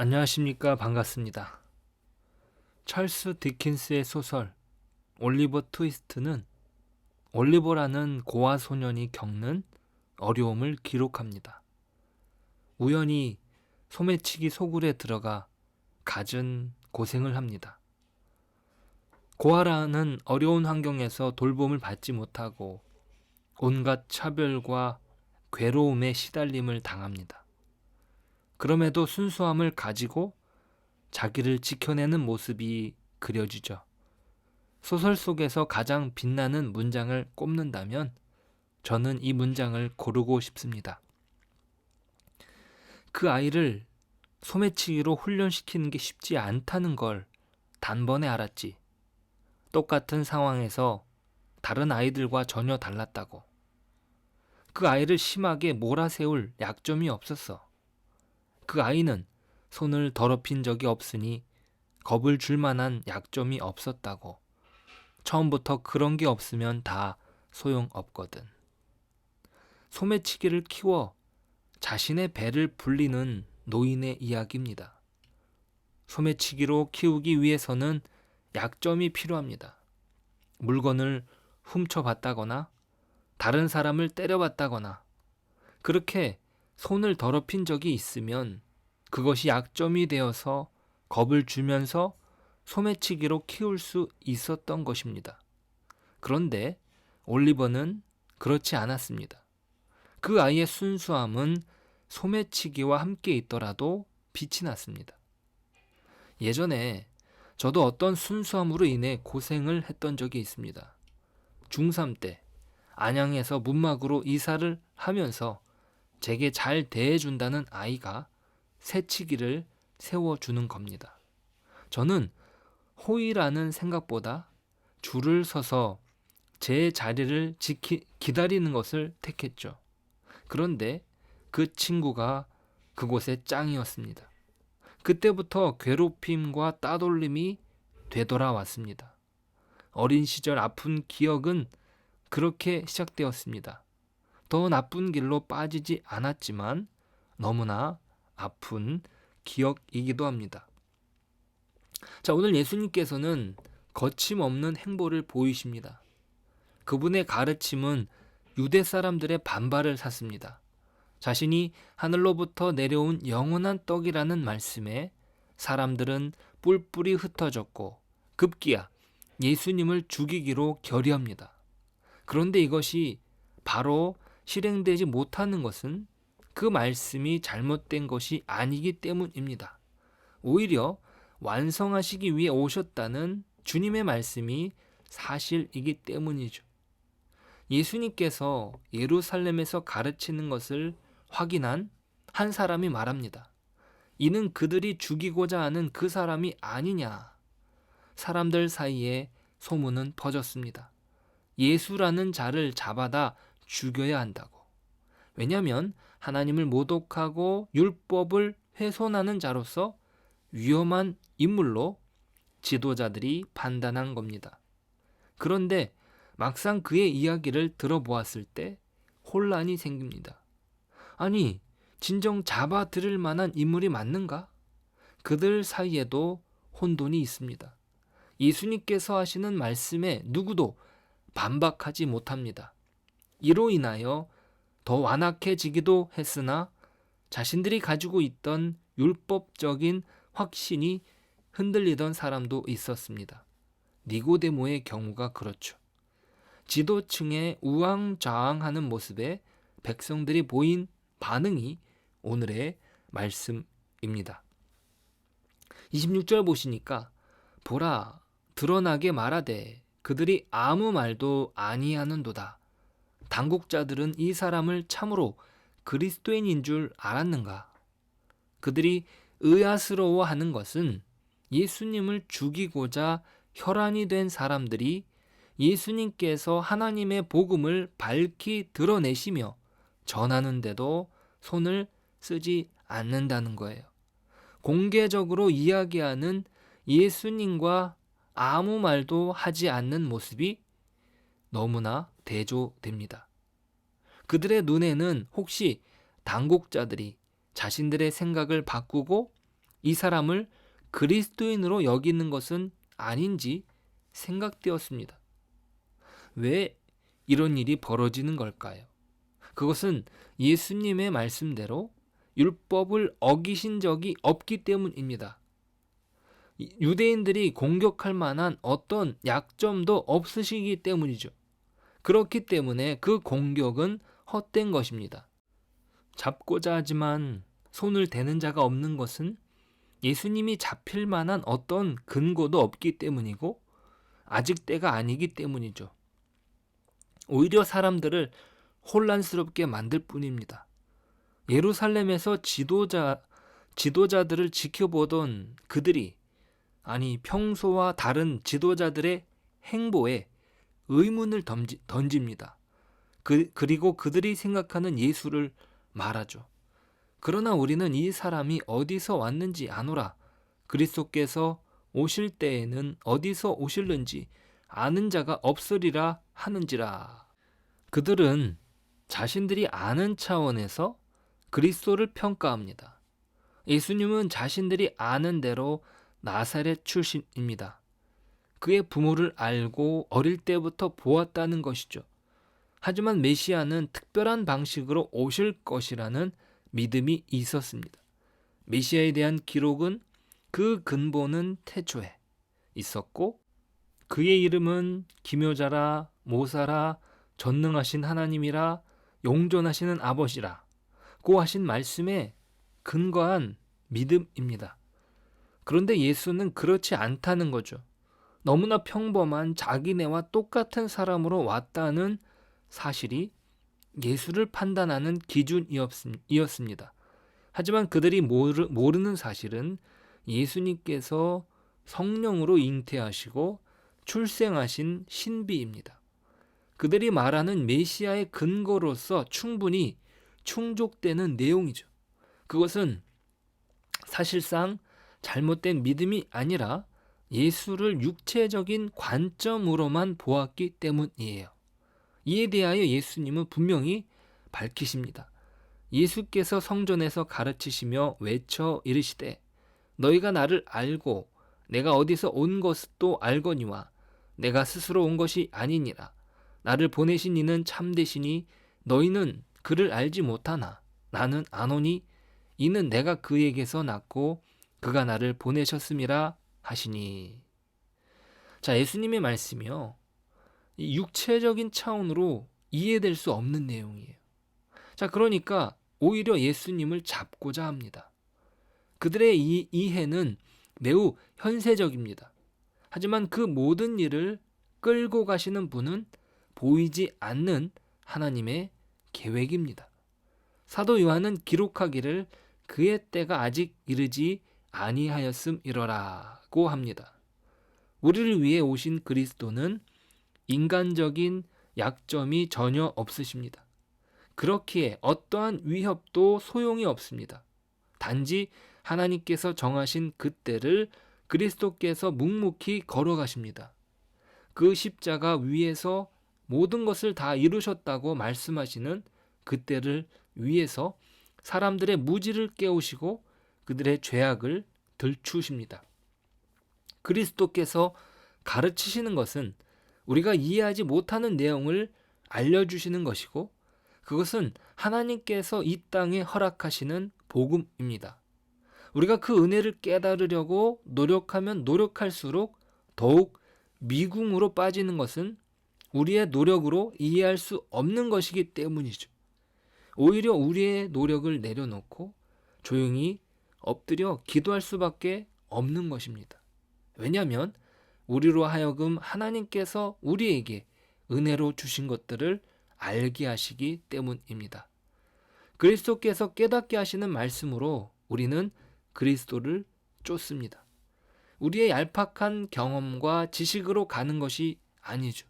안녕하십니까 반갑습니다. 찰스 디킨스의 소설 올리버 트위스트는 올리버라는 고아 소년이 겪는 어려움을 기록합니다. 우연히 소매치기 소굴에 들어가 갖은 고생을 합니다. 고아라는 어려운 환경에서 돌봄을 받지 못하고 온갖 차별과 괴로움에 시달림을 당합니다. 그럼에도 순수함을 가지고 자기를 지켜내는 모습이 그려지죠. 소설 속에서 가장 빛나는 문장을 꼽는다면 저는 이 문장을 고르고 싶습니다. 그 아이를 소매치기로 훈련시키는 게 쉽지 않다는 걸 단번에 알았지. 똑같은 상황에서 다른 아이들과 전혀 달랐다고. 그 아이를 심하게 몰아세울 약점이 없었어. 그 아이는 손을 더럽힌 적이 없으니 겁을 줄 만한 약점이 없었다고. 처음부터 그런 게 없으면 다 소용없거든. 소매치기를 키워 자신의 배를 불리는 노인의 이야기입니다. 소매치기로 키우기 위해서는 약점이 필요합니다. 물건을 훔쳐봤다거나 다른 사람을 때려봤다거나 그렇게 손을 더럽힌 적이 있으면 그것이 약점이 되어서 겁을 주면서 소매치기로 키울 수 있었던 것입니다. 그런데 올리버는 그렇지 않았습니다. 그 아이의 순수함은 소매치기와 함께 있더라도 빛이 났습니다. 예전에 저도 어떤 순수함으로 인해 고생을 했던 적이 있습니다. 중3 때 안양에서 문막으로 이사를 하면서 제게 잘 대해준다는 아이가 새치기를 세워주는 겁니다. 저는 호의라는 생각보다 줄을 서서 제 자리를 지키, 기다리는 것을 택했죠. 그런데 그 친구가 그곳의 짱이었습니다. 그때부터 괴롭힘과 따돌림이 되돌아왔습니다. 어린 시절 아픈 기억은 그렇게 시작되었습니다. 더 나쁜 길로 빠지지 않았지만 너무나 아픈 기억이기도 합니다. 자, 오늘 예수님께서는 거침없는 행보를 보이십니다. 그분의 가르침은 유대 사람들의 반발을 샀습니다. 자신이 하늘로부터 내려온 영원한 떡이라는 말씀에 사람들은 뿔뿔이 흩어졌고 급기야 예수님을 죽이기로 결의합니다. 그런데 이것이 바로 실행되지 못하는 것은 그 말씀이 잘못된 것이 아니기 때문입니다. 오히려 완성하시기 위해 오셨다는 주님의 말씀이 사실이기 때문이죠. 예수님께서 예루살렘에서 가르치는 것을 확인한 한 사람이 말합니다. 이는 그들이 죽이고자 하는 그 사람이 아니냐. 사람들 사이에 소문은 퍼졌습니다. 예수라는 자를 잡아다 죽여야 한다고. 왜냐하면 하나님을 모독하고 율법을 훼손하는 자로서 위험한 인물로 지도자들이 판단한 겁니다. 그런데 막상 그의 이야기를 들어보았을 때 혼란이 생깁니다. 아니, 진정 잡아 들을 만한 인물이 맞는가? 그들 사이에도 혼돈이 있습니다. 예수님께서 하시는 말씀에 누구도 반박하지 못합니다. 이로 인하여 더 완악해지기도 했으나 자신들이 가지고 있던 율법적인 확신이 흔들리던 사람도 있었습니다. 니고데모의 경우가 그렇죠. 지도층의 우왕좌왕하는 모습에 백성들이 보인 반응이 오늘의 말씀입니다. 26절 보시니까 보라 드러나게 말하되 그들이 아무 말도 아니하는도다. 당국자들은 이 사람을 참으로 그리스도인인 줄 알았는가? 그들이 의아스러워 하는 것은 예수님을 죽이고자 혈안이 된 사람들이 예수님께서 하나님의 복음을 밝히 드러내시며 전하는데도 손을 쓰지 않는다는 거예요. 공개적으로 이야기하는 예수님과 아무 말도 하지 않는 모습이 너무나 대조됩니다. 그들의 눈에는 혹시 당국자들이 자신들의 생각을 바꾸고 이 사람을 그리스도인으로 여기는 것은 아닌지 생각되었습니다. 왜 이런 일이 벌어지는 걸까요? 그것은 예수님의 말씀대로 율법을 어기신 적이 없기 때문입니다. 유대인들이 공격할 만한 어떤 약점도 없으시기 때문이죠. 그렇기 때문에 그 공격은 헛된 것입니다. 잡고자 하지만 손을 대는 자가 없는 것은 예수님이 잡힐 만한 어떤 근거도 없기 때문이고 아직 때가 아니기 때문이죠. 오히려 사람들을 혼란스럽게 만들 뿐입니다. 예루살렘에서 지도자 지도자들을 지켜보던 그들이 아니 평소와 다른 지도자들의 행보에 의문을 던지, 던집니다. 그, 그리고 그들이 생각하는 예수를 말하죠. 그러나 우리는 이 사람이 어디서 왔는지 아노라. 그리스도께서 오실 때에는 어디서 오실는지 아는 자가 없으리라 하는지라. 그들은 자신들이 아는 차원에서 그리스도를 평가합니다. 예수님은 자신들이 아는 대로 나사렛 출신입니다. 그의 부모를 알고 어릴 때부터 보았다는 것이죠. 하지만 메시아는 특별한 방식으로 오실 것이라는 믿음이 있었습니다. 메시아에 대한 기록은 그 근본은 태초에 있었고 그의 이름은 기묘자라 모사라 전능하신 하나님이라 용존하시는 아버지라 고 하신 말씀에 근거한 믿음입니다. 그런데 예수는 그렇지 않다는 거죠. 너무나 평범한 자기네와 똑같은 사람으로 왔다는 사실이 예수를 판단하는 기준이었습니다. 하지만 그들이 모르, 모르 는 사실은 예수님께서 성령으로 잉태하시고 출생하신 신비입니다. 그들이 말하는 메시아의 근거로서 충분히 충족되는 내용이죠. 그것은 사실상 잘못된 믿음이 아니라 예수를 육체적인 관점으로만 보았기 때문이에요. 이에 대하여 예수님은 분명히 밝히십니다. 예수께서 성전에서 가르치시며 외쳐 이르시되 너희가 나를 알고 내가 어디서 온 것도 알거니와 내가 스스로 온 것이 아니니라 나를 보내신 이는 참되시니 너희는 그를 알지 못하나 나는 아노니 이는 내가 그에게서 낳고 그가 나를 보내셨음이라 하시니 자 예수님의 말씀이요 육체적인 차원으로 이해될 수 없는 내용이에요. 자, 그러니까 오히려 예수님을 잡고자 합니다. 그들의 이 이해는 매우 현세적입니다. 하지만 그 모든 일을 끌고 가시는 분은 보이지 않는 하나님의 계획입니다. 사도 요한은 기록하기를 그의 때가 아직 이르지 아니하였음 이러라고 합니다. 우리를 위해 오신 그리스도는 인간적인 약점이 전혀 없으십니다. 그렇기에 어떠한 위협도 소용이 없습니다. 단지 하나님께서 정하신 그때를 그리스도께서 묵묵히 걸어가십니다. 그 십자가 위에서 모든 것을 다 이루셨다고 말씀하시는 그때를 위해서 사람들의 무지를 깨우시고 그들의 죄악을 들추십니다. 그리스도께서 가르치시는 것은 우리가 이해하지 못하는 내용을 알려주시는 것이고 그것은 하나님께서 이 땅에 허락하시는 복음입니다. 우리가 그 은혜를 깨달으려고 노력하면 노력할수록 더욱 미궁으로 빠지는 것은 우리의 노력으로 이해할 수 없는 것이기 때문이죠. 오히려 우리의 노력을 내려놓고 조용히 엎드려 기도할 수밖에 없는 것입니다. 왜냐하면 우리로 하여금 하나님께서 우리에게 은혜로 주신 것들을 알게 하시기 때문입니다. 그리스도께서 깨닫게 하시는 말씀으로 우리는 그리스도를 쫓습니다. 우리의 얄팍한 경험과 지식으로 가는 것이 아니죠.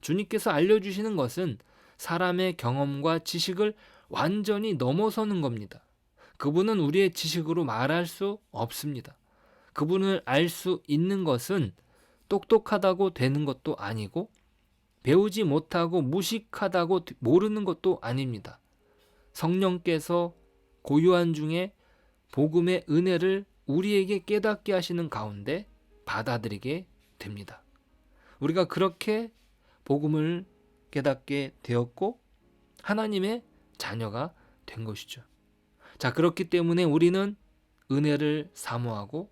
주님께서 알려주시는 것은 사람의 경험과 지식을 완전히 넘어서는 겁니다. 그분은 우리의 지식으로 말할 수 없습니다. 그분을 알 수 있는 것은 똑똑하다고 되는 것도 아니고 배우지 못하고 무식하다고 모르는 것도 아닙니다. 성령께서 고유한 중에 복음의 은혜를 우리에게 깨닫게 하시는 가운데 받아들이게 됩니다. 우리가 그렇게 복음을 깨닫게 되었고 하나님의 자녀가 된 것이죠. 자, 그렇기 때문에 우리는 은혜를 사모하고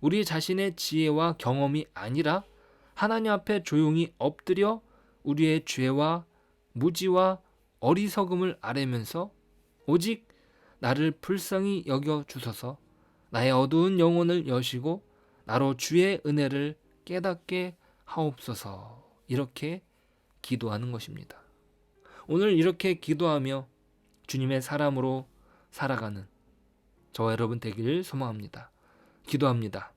우리 자신의 지혜와 경험이 아니라 하나님 앞에 조용히 엎드려 우리의 죄와 무지와 어리석음을 아뢰면서 오직 나를 불쌍히 여겨 주소서 나의 어두운 영혼을 여시고 나로 주의 은혜를 깨닫게 하옵소서 이렇게 기도하는 것입니다. 오늘 이렇게 기도하며 주님의 사람으로 살아가는 저와 여러분 되기를 소망합니다. 기도합니다.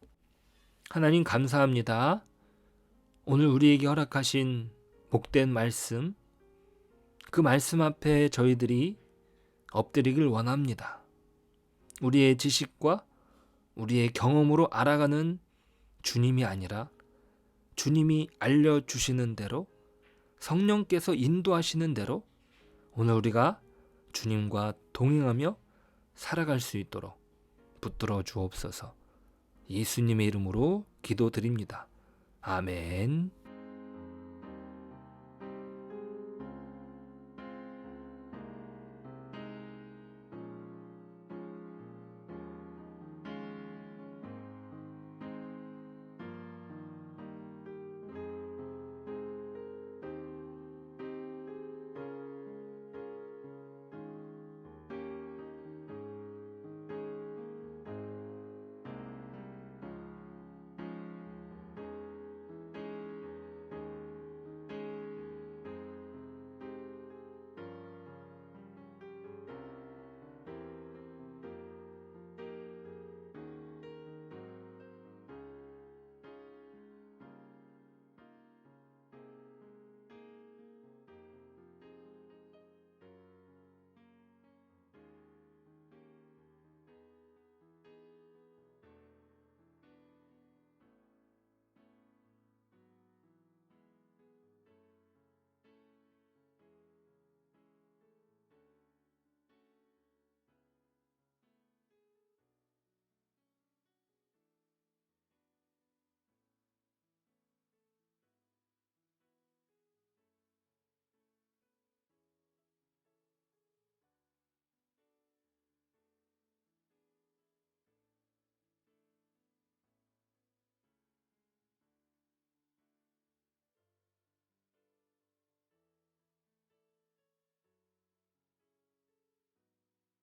하나님 감사합니다. 오늘 우리에게 허락하신 복된 말씀, 그 말씀 앞에 저희들이 엎드리길 원합니다. 우리의 지식과 우리의 경험으로 알아가는 주님이 아니라 주님이 알려주시는 대로 성령께서 인도하시는 대로 오늘 우리가 주님과 동행하며 살아갈 수 있도록 붙들어 주옵소서 예수님의 이름으로 기도드립니다. 아멘.